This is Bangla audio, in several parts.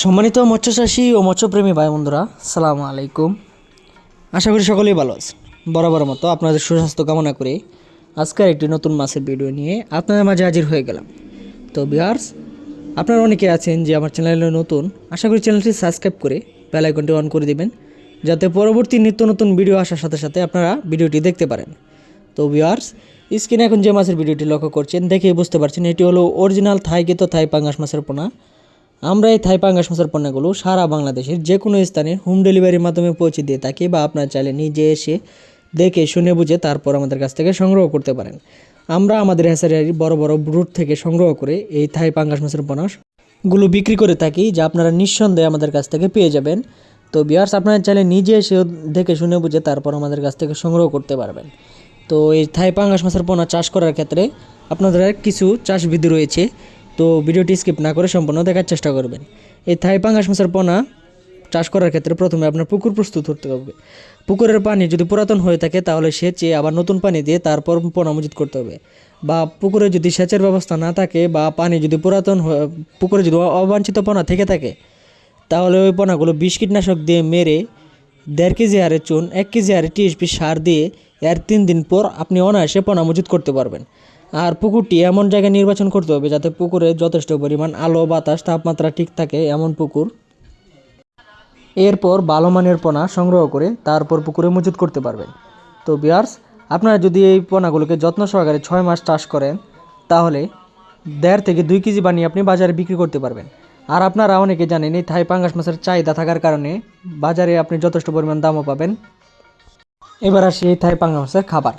সম্মানিত মৎস্যচাষী ও মৎস্যপ্রেমী ভাই বন্ধুরা সালাম আলাইকুম। আশা করি সকলেই ভালো আছেন। বরাবর মতো আপনাদের সুস্বাস্থ্য কামনা করে আজকের একটি নতুন মাছের ভিডিও নিয়ে আপনাদের মাঝে হাজির হয়ে গেলাম। তো বিহার্স আপনারা অনেকে আছেন যে আমার চ্যানেলে নতুন, আশা করি চ্যানেলটি সাবস্ক্রাইব করে বেল আইকনটি অন করে দিবেন, যাতে পরবর্তী নিত্য নতুন ভিডিও আসার সাথে সাথে আপনারা ভিডিওটি দেখতে পারেন। তো ভিউয়ার্স, স্ক্রিনে এখন যে মাছের ভিডিওটি লক্ষ্য করছেন, দেখেই বুঝতে পারছেন, এটি হলো অরিজিনাল থাই গেত থাই পাঙ্গাস মাছের পোনা। আমরা এই থাই পাঙ্গাস মাছের পণ্যগুলো সারা বাংলাদেশের যে কোনো স্থানে হোম ডেলিভারির মাধ্যমে পৌঁছে দিয়ে থাকি বা আপনার চাইলে নিজে এসে দেখে, শুনে, বুঝে তারপর আমাদের কাছ থেকে সংগ্রহ করতে পারেন। আমরা আমাদের হ্যাসারিয়ারি বড় বড় ব্রুট থেকে সংগ্রহ করে এই থাই পাঙ্গাস মাছের পণ্যগুলো বিক্রি করে থাকি, যা আপনারা নিঃসন্দেহে আমাদের কাছ থেকে পেয়ে যাবেন। তো বিয়ার্স আপনারা চাইলে নিজে এসে দেখে, শুনে, বুঝে তারপর আমাদের কাছ থেকে সংগ্রহ করতে পারবেন। তো এই থাই পাঙ্গাস মাছের পোনা চাষ করার ক্ষেত্রে আপনাদের কিছু চাষবিধি রয়েছে। তো ভিডিওটি স্কিপ না করে সম্পূর্ণ দেখার চেষ্টা করবেন। এই থাই পাঙ্গাস মাছের পোনা চাষ করার ক্ষেত্রে প্রথমে আপনার পুকুর প্রস্তুত করতে হবে। পুকুরের পানি যদি পুরাতন হয়ে থাকে তাহলে সেচে আবার নতুন পানি দিয়ে তারপর পোনা মজুত করতে হবে। বা পুকুরে যদি সেচের ব্যবস্থা না থাকে বা পানি যদি পুরাতন পুকুরে যদি অবাঞ্ছিত পোনা থেকে থাকে, তাহলে ওই পোনাগুলো বিষ কীটনাশক দিয়ে মেরে দেড় কেজি হারে চুন, এক কেজি হারে টিএসপি সার দিয়ে এর তিন দিন পর আপনি অনায়াসে পোনা মজুত করতে পারবেন। আর পুকুরটি এমন জায়গায় নির্বাচন করতে হবে যাতে পুকুরে যথেষ্ট পরিমাণ আলো, বাতাস, তাপমাত্রা ঠিক থাকে এমন পুকুর। এরপর ভালো মানের পোনা সংগ্রহ করে তারপর পুকুরে মজুত করতে পারবেন। তো বিয়ার্স আপনারা যদি এই পোনাগুলোকে যত্ন সহকারে ছয় মাস চাষ করেন, তাহলে দেড় থেকে দুই কেজি বানিয়ে আপনি বাজারে বিক্রি করতে পারবেন। আর আপনারা অনেকে জানেন এই থাই পাঙ্গাস মাছের চাহিদা থাকার কারণে বাজারে আপনি যথেষ্ট পরিমাণ দামও পাবেন। এবার আসি এই থাই পাঙ্গাস মাছের খাবার।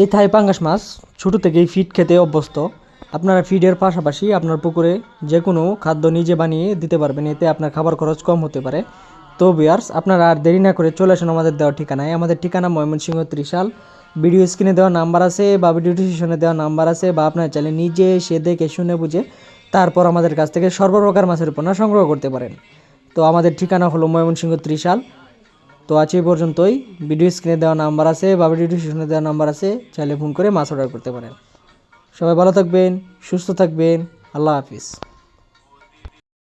এই থাই পাঙ্গাস মাছ ছোটো থেকেই ফিড খেতে অভ্যস্ত। আপনারা ফিডের পাশাপাশি আপনার পুকুরে যে কোনো খাদ্য নিজে বানিয়ে দিতে পারবেন, এতে আপনার খাবার খরচ কম হতে পারে। তো বিয়ার্স আপনারা আর দেরি না করে চলে আসুন আমাদের দেওয়া ঠিকানায়। আমাদের ঠিকানা ময়মনসিংহ ত্রিশাল। ভিডিও স্ক্রিনে দেওয়া নাম্বার আছে বা ভিডিও ডিসক্রিপশনে দেওয়া নাম্বার আছে বা আপনার চাইলে নিজে সে দেখে, শুনে, বুঝে তারপর আমাদের কাছ থেকে সর্বপ্রকার মাছের পণ্য সংগ্রহ করতে পারেন। তো আমাদের ঠিকানা হলো ময়মনসিংহ ত্রিশাল। তো আজ এই পর্যন্তই। ভিডিও স্ক্রিনে দেওয়া নাম্বার আছে বা ভিডিও ডিসক্রিপশনে দেওয়া নাম্বার আছে, চাইলে ফোন করে মাছ অর্ডার করতে পারেন। সবাই ভালো থাকবেন, সুস্থ থাকবেন, আল্লাহ হাফিজ।